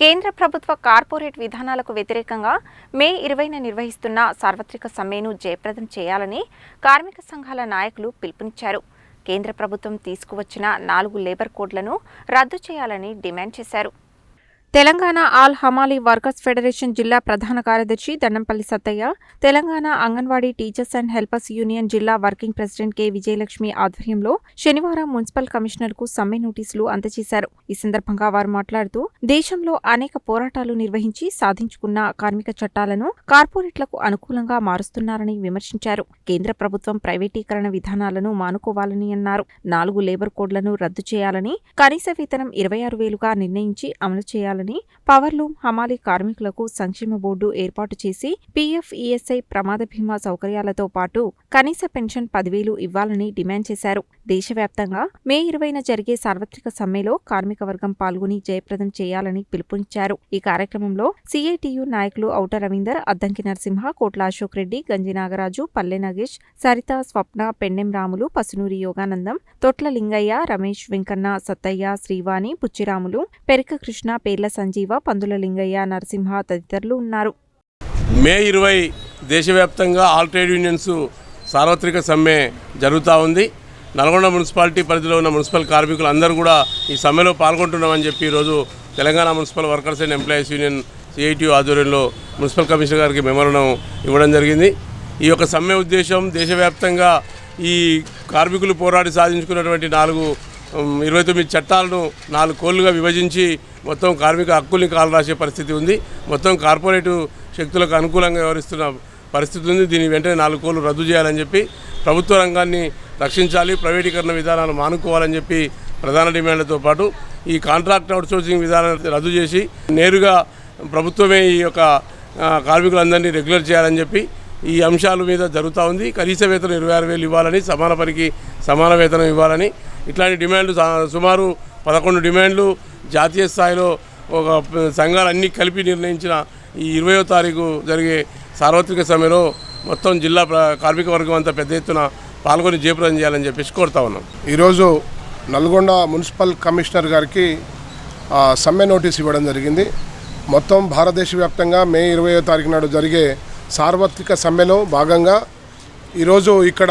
కేంద్ర ప్రభుత్వ కార్పొరేట్ విధానాలకు వ్యతిరేకంగా మే ఇరవైన నిర్వహిస్తున్న సార్వత్రిక సమ్మెను జయప్రదం చేయాలని కార్మిక సంఘాల నాయకులు పిలుపునిచ్చారు. కేంద్ర ప్రభుత్వం తీసుకువచ్చిన నాలుగు లేబర్ కోడ్లను రద్దు చేయాలని డిమాండ్ చేశారు. Telangana all Hamali workers federation జిల్లా ప్రధాన కార్యదర్శి Dandampalli Sattaiah Telangana anganwadi teachers and helpers union జిల్లా వర్కింగ్ ప్రెసిడెంట్ కె. విజయలక్ష్మి ఆధ్వర్యంలో శనివారం మున్సిపల్ కమిషనర్కు సమ్మె నోటీసులు అందజేశారు. ఈ సందర్భంగా వారు మాట్లాడుతూ దేశంలో అనేక పోరాటాలు నిర్వహించి సాధించుకున్న కార్మిక చట్టాలను కార్పొరేట్లకు అనుకూలంగా మారుస్తున్నారని విమర్శించారు. కేంద్ర ప్రభుత్వం ప్రైవేటీకరణ విధానాలను మానుకోవాలని అన్నారు. నాలుగు లేబర్ కోడ్లను రద్దు చేయాలని కనీస వేతనం ఇరవై ఆరు వేలుగా నిర్ణయించి అమలు చేయాలని పవర్లూమ్ హమాలీ కార్మికులకు సంక్షేమ బోర్డు ఏర్పాటు చేసి పీఎఫ్ ఈఎస్ఐ ప్రమాద బీమా సౌకర్యాలతో పాటు కనీస పెన్షన్ పదివేలు ఇవ్వాలని డిమాండ్ చేశారు. దేశవ్యాప్తంగా మే ఇరవైన జరిగే సార్వత్రిక సమ్మెలో కార్మిక వర్గం పాల్గొని జయప్రదం చేయాలని పిలుపునిచ్చారు. ఈ కార్యక్రమంలో సిఐటియు నాయకులు ఔట రవీందర్ అద్దంకి నరసింహ కోట్ల అశోక్ రెడ్డి గంజి నాగరాజు పల్లె నగేష్ సరిత స్వప్న పెన్నెం రాములు పసునూరి యోగానందం తొట్ల లింగయ్య రమేష్ వెంకన్న సత్తయ్య శ్రీవాణి పుచ్చిరాములు పెరిక కృష్ణ పేర్ల సంజీవ పందుల లింగయ్య నరసింహ తదితరులు ఉన్నారు. మే ఇరవై దేశవ్యాప్తంగా ఆల్ ట్రేడ్ యూనియన్స్ సార్వత్రిక సమ్మె జరుగుతూ ఉంది. నల్గొండ మున్సిపాలిటీ పరిధిలో ఉన్న మున్సిపల్ కార్మికులు అందరూ కూడా ఈ సమ్మెలో పాల్గొంటున్నామని చెప్పి ఈరోజు Telangana municipal workers and employees union CITU ఆధ్వర్యంలో మున్సిపల్ కమిషనర్ గారికి మెమరణం ఇవ్వడం జరిగింది. ఈ యొక్క సమ్మె ఉద్దేశం దేశవ్యాప్తంగా ఈ కార్మికులు పోరాడి సాధించుకున్నటువంటి నాలుగు ఇరవై తొమ్మిది చట్టాలను నాలుగు కోళ్ళుగా విభజించి మొత్తం కార్మిక హక్కుల్ని కాలు రాసే పరిస్థితి ఉంది. మొత్తం కార్పొరేటు శక్తులకు అనుకూలంగా వ్యవహరిస్తున్న పరిస్థితి ఉంది. దీని వెంటనే నాలుగు కోళ్ళు రద్దు చేయాలని చెప్పి ప్రభుత్వ రంగాన్ని రక్షించాలి ప్రైవేటీకరణ విధానాలు మానుకోవాలని చెప్పి ప్రధాన డిమాండ్లతో పాటు ఈ కాంట్రాక్ట్ అవుట్సోర్సింగ్ విధానాన్ని రద్దు చేసి నేరుగా ప్రభుత్వమే ఈ యొక్క కార్మికులందరినీ రెగ్యులర్ చేయాలని చెప్పి ఈ అంశాల మీద జరుగుతూ ఉంది. కనీస వేతనం ఇరవై ఆరు వేలు ఇవ్వాలని సమాన పనికి సమాన వేతనం ఇవ్వాలని ఇట్లాంటి డిమాండ్లు సా- సుమారు పదకొండు డిమాండ్లు జాతీయ స్థాయిలో ఒక సంఘాలన్నీ కలిపి నిర్ణయించిన ఈ ఇరవయో తారీఖు జరిగే సార్వత్రిక సమ్మెలో మొత్తం జిల్లా కార్మిక వర్గం అంతా పెద్ద ఎత్తున పాల్గొని జయప్రదం చేయాలని చెప్పేసి కోరుతా ఉన్నాం. ఈరోజు నల్గొండ మున్సిపల్ కమిషనర్ గారికి సమ్మె నోటీస్ ఇవ్వడం జరిగింది. మొత్తం భారతదేశ వ్యాప్తంగా మే ఇరవయో తారీఖు నాడు జరిగే సార్వత్రిక సమ్మెలో భాగంగా ఈరోజు ఇక్కడ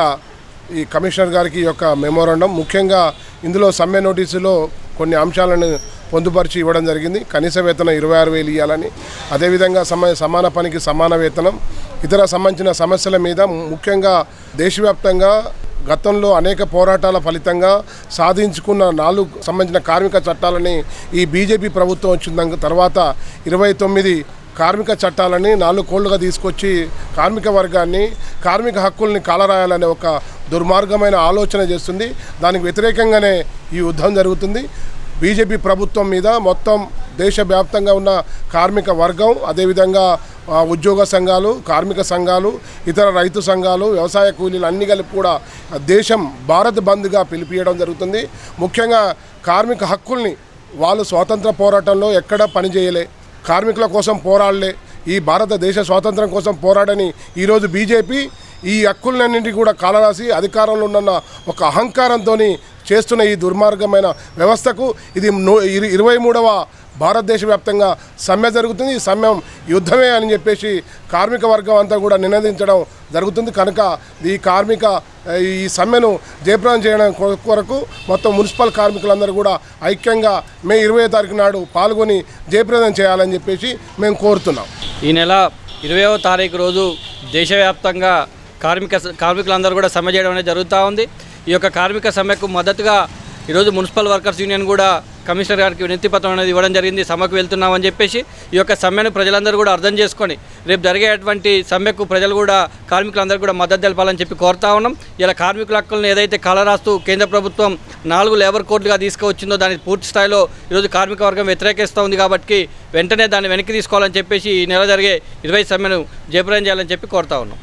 ఈ కమిషనర్ గారికి యొక్క మెమోరాండం. ముఖ్యంగా ఇందులో సమ్మె నోటీసులో కొన్ని అంశాలను పొందుపరిచి ఇవ్వడం జరిగింది. కనీస వేతనం ఇరవై ఆరు వేలు ఇవ్వాలని అదేవిధంగా సమ సమాన పనికి సమాన వేతనం ఇతర సంబంధించిన సమస్యల మీద ముఖ్యంగా దేశవ్యాప్తంగా గతంలో అనేక పోరాటాల ఫలితంగా సాధించుకున్న నాలుగు సంబంధించిన కార్మిక చట్టాలని ఈ బీజేపీ ప్రభుత్వం వచ్చిన తర్వాత ఇరవై తొమ్మిది కార్మిక చట్టాలని నాలుగు కోళ్ళుగా తీసుకొచ్చి కార్మిక వర్గాన్ని కార్మిక హక్కుల్ని కాలరాయాలనే ఒక దుర్మార్గమైన ఆలోచన చేస్తుంది. దానికి వ్యతిరేకంగానే ఈ యుద్ధం జరుగుతుంది. బీజేపీ ప్రభుత్వం మీద మొత్తం దేశవ్యాప్తంగా ఉన్న కార్మిక వర్గం అదేవిధంగా ఉద్యోగ సంఘాలు కార్మిక సంఘాలు ఇతర రైతు సంఘాలు వ్యవసాయ కూలీలు అన్ని కలిపి కూడా దేశం భారత్ బంద్గా పిలిపియడం జరుగుతుంది. ముఖ్యంగా కార్మిక హక్కుల్ని వాళ్ళు స్వాతంత్ర పోరాటంలో ఎక్కడ పనిచేయలే. కార్మికుల కోసం పోరాడలే. ఈ భారతదేశ స్వాతంత్రం కోసం పోరాడని ఈరోజు బీజేపీ ఈ హక్కులన్నింటినీ కూడా కాలరాసి అధికారంలో ఉన్న ఒక అహంకారంతో చేస్తున్న ఈ దుర్మార్గమైన వ్యవస్థకు ఇది నూ- ఇరవై మూడవ భారతదేశ వ్యాప్తంగా సమ్మె జరుగుతుంది. ఈ సమ్మె యుద్ధమే అని చెప్పేసి కార్మిక వర్గం అంతా కూడా నినదించడం జరుగుతుంది. కనుక ఈ కార్మిక ఈ సమ్మెను జయప్రదం చేయడం కొరకు మొత్తం మున్సిపల్ కార్మికులందరూ కూడా ఐక్యంగా మే ఇరవై తారీఖు నాడు పాల్గొని జయప్రదం చేయాలని చెప్పేసి మేము కోరుతున్నాం. ఈ నెల ఇరవైవ తారీఖు రోజు దేశవ్యాప్తంగా కార్మిక కార్మికులందరూ కూడా సమ్మె చేయడం అనేది జరుగుతూ ఉంది. ఈ యొక్క కార్మిక సమ్మెకు మద్దతుగా ఈరోజు మున్సిపల్ వర్కర్స్ యూనియన్ కూడా కమిషనర్ గారికి వినతి పత్రం అనేది ఇవ్వడం జరిగింది. సమ్మెకు వెళ్తున్నామని చెప్పేసి ఈ యొక్క సమ్మెను ప్రజలందరూ కూడా అర్థం చేసుకొని రేపు జరిగేటువంటి సమ్మెకు ప్రజలు కూడా కార్మికులందరూ కూడా మద్దతు తెలపాలని చెప్పి కోరుతా ఉన్నాం. ఇలా కార్మికుల హక్కులను ఏదైతే కలరాస్తూ కేంద్ర ప్రభుత్వం నాలుగు లేబర్ కోడ్లుగా తీసుకువచ్చిందో దాన్ని పూర్తి స్థాయిలో ఈరోజు కార్మిక వర్గం వ్యతిరేకిస్తూ ఉంది కాబట్టి వెంటనే దాన్ని వెనక్కి తీసుకోవాలని చెప్పేసి ఈ నెల జరిగే ఇరవై సమ్మెను జయప్రయం చేయాలని చెప్పి కోరుతా ఉన్నాం.